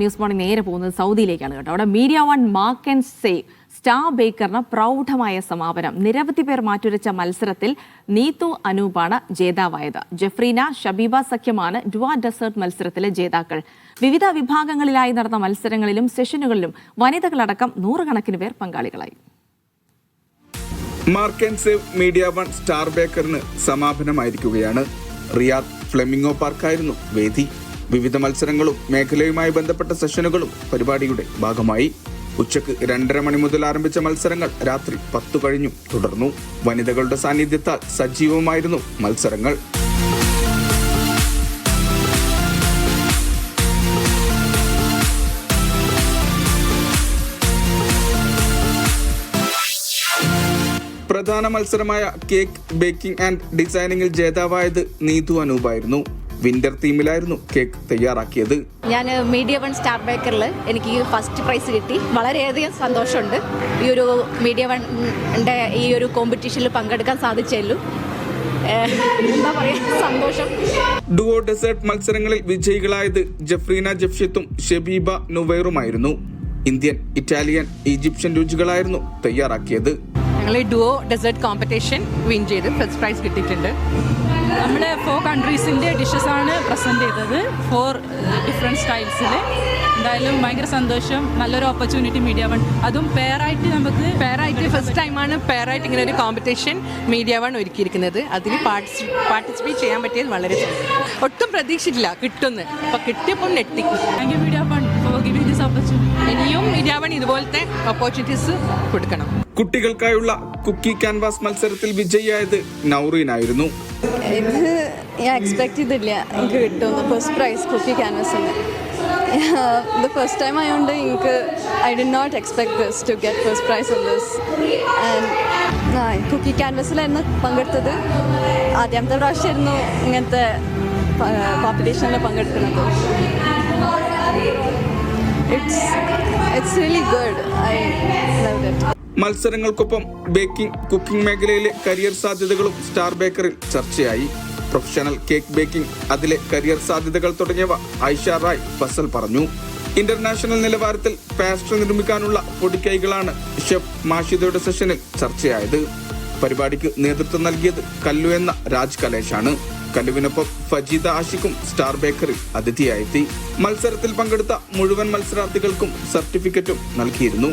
News morning നേരെ പോകുന്നത് സൗദിയിലേക്കാണ് കേട്ടോ. അവിടെ Media One Mark and Save Star ബേക്കറിന് പ്രൗഢമായ സമാപനം. നിരവധി പേർ മാറ്റുരച്ച മത്സരത്തിൽ നീതു അനൂപാണ് ജേതാവായത്. ജഫ്രീന ഷബീബ സഖ്യമാണ് ഡുവ ഡെസേർട്ട് മത്സരത്തിലെ ജേതാക്കൾ. വിവിധ വിഭാഗങ്ങളിലായി നടന്ന മത്സരങ്ങളിലും സെഷനുകളിലും വനിതകളടക്കം നൂറുകണക്കിന് പേർ പങ്കാളികളായി. Mark and Save Media One Star ബേക്കറിന് സമാപനമായിരിക്കുകയാണ്. റിയാദ് ഫ്ലെമിംഗോ പാർക്കായിരുന്നു വേദി. വിവിധ മത്സരങ്ങളും മേഖലയുമായി ബന്ധപ്പെട്ട സെഷനുകളും പരിപാടിയുടെ ഭാഗമായി. ഉച്ചയ്ക്ക് രണ്ടര മണി മുതൽ ആരംഭിച്ച മത്സരങ്ങൾ രാത്രി പത്തു കഴിഞ്ഞു. തുടർന്നു വനിതകളുടെ സാന്നിധ്യത്താൽ സജീവമായിരുന്നു മത്സരങ്ങൾ. പ്രധാന മത്സരമായ കേക്ക് ബേക്കിംഗ് ആൻഡ് ഡിസൈനിങ്ങിൽ ജേതാവായത് നീതു അനൂപായിരുന്നു. വിന്റർ തീമിലായിരുന്നു കേക്ക് തയ്യാറാക്കിയത്. ഞാൻ മീഡിയ വൺ സ്റ്റാർ ബേക്കറിൽ എനിക്ക് ഈ ഫസ്റ്റ് പ്രൈസ് കിട്ടി. വളരെയധികം സന്തോഷമുണ്ട്. ഈ ഒരു മീഡിയ വണ്ണിന്റെ ഈ ഒരു കോമ്പറ്റീഷനിൽ പങ്കെടുക്കാൻ സാധിച്ചല്ലോ ഏഹ്, എന്താ പറയുക സന്തോഷം. ഡുവോ ഡെസേർട്ട് മത്സരങ്ങളിൽ വിജയികളായത് ജഫ്രീന ജഫ്ഷിത്തും ഷെബീബ നുവൈറുമായിരുന്നു. ഇന്ത്യൻ ഇറ്റാലിയൻ ഈജിപ്ഷ്യൻ രുചികളായിരുന്നു തയ്യാറാക്കിയത്. ഞങ്ങൾ ഡുവോ ഡെസേർട്ട് കോമ്പറ്റീഷൻ വിൻ ചെയ്ത് ഫസ്റ്റ് പ്രൈസ് കിട്ടിയിട്ടുണ്ട്. നമ്മുടെ ഫോർ കൺട്രീസിന്റെ ഡിഷസ് ആണ് പ്രസന്റ് ചെയ്തത്. ഫോർ ഡിഫറെന്റ് സ്റ്റൈൽസിൽ എന്തായാലും ഭയങ്കര സന്തോഷം. നല്ലൊരു ഓപ്പർച്യൂണിറ്റി മീഡിയ വൺ അതും പെയറായിട്ട് നമുക്ക് പെയറായിട്ട് ഫസ്റ്റ് ടൈമാണ് പെയറായിട്ട് ഇങ്ങനെ ഒരു കോമ്പറ്റീഷൻ മീഡിയ വൺ ഒരുക്കിയിരിക്കുന്നത്. അതിൽ പാർട്ടിസിപ്പേറ്റ് ചെയ്യാൻ പറ്റിയത് വളരെ സന്തോഷം. ഒട്ടും പ്രതീക്ഷിച്ചില്ല കിട്ടുന്നു. അപ്പം കിട്ടിയപ്പോൾ നെട്ടി thank you Media One for giving this opportunity ഇനിയും മീഡിയ വൺ ഇതുപോലത്തെ ഓപ്പർച്യൂണിറ്റീസ് കൊടുക്കണം. കുട്ടികൾക്കായുള്ള കുക്കി ക്യാൻവാസ് മത്സരത്തിൽ വിജയിയായത് നൗറീനായിരുന്നു. ഇത് ഞാൻ എക്സ്പെക്ട് ചെയ്തില്ല. എനിക്ക് കിട്ടുമെന്ന്. ഫസ്റ്റ് പ്രൈസ് കുക്കി ക്യാൻവസിന് ഇത് ഫസ്റ്റ് ടൈം ആയതുകൊണ്ട് എനിക്ക് I did not expect this to get first prize in this cookie ക്യാൻവസിലായിരുന്നു പങ്കെടുത്തത്. ആദ്യത്തെ പ്രാവശ്യമായിരുന്നു ഇങ്ങനത്തെ കോമ്പറ്റീഷനിൽ പങ്കെടുക്കുന്നത്. It's it's really good I love മത്സരങ്ങൾക്കൊപ്പം baking cooking മേഖലയിലെ കരിയർ സാധ്യതകളും സ്റ്റാർ ബേക്കറിൽ ചർച്ചയായി. പ്രൊഫഷണൽ കേക്ക് ബേക്കിംഗ് അതിലെ കരിയർ സാധ്യതകൾ തുടങ്ങിയവ ഐഷ റായ് ഫസൽ പറഞ്ഞു. ഇന്റർനാഷണൽ നിലവാരത്തിൽ പാസ്ട്രി നിർമ്മിക്കാനുള്ള പൊടിക്കൈകളാണ് ഷെഫ് മാഷിദയുടെ സെഷനിൽ ചർച്ചയായത്. പരിപാടിക്ക് നേതൃത്വം നൽകിയത് കല്ലു എന്ന രാജ് കലേഷാണ്. കല്ലുവിനൊപ്പം ഫജീദ ആഷിഖും സ്റ്റാർ ബേക്കറിൽ അതിഥിയായെത്തി. മത്സരത്തിൽ പങ്കെടുത്ത മുഴുവൻ മത്സരാർത്ഥികൾക്കും സർട്ടിഫിക്കറ്റും നൽകിയിരുന്നു.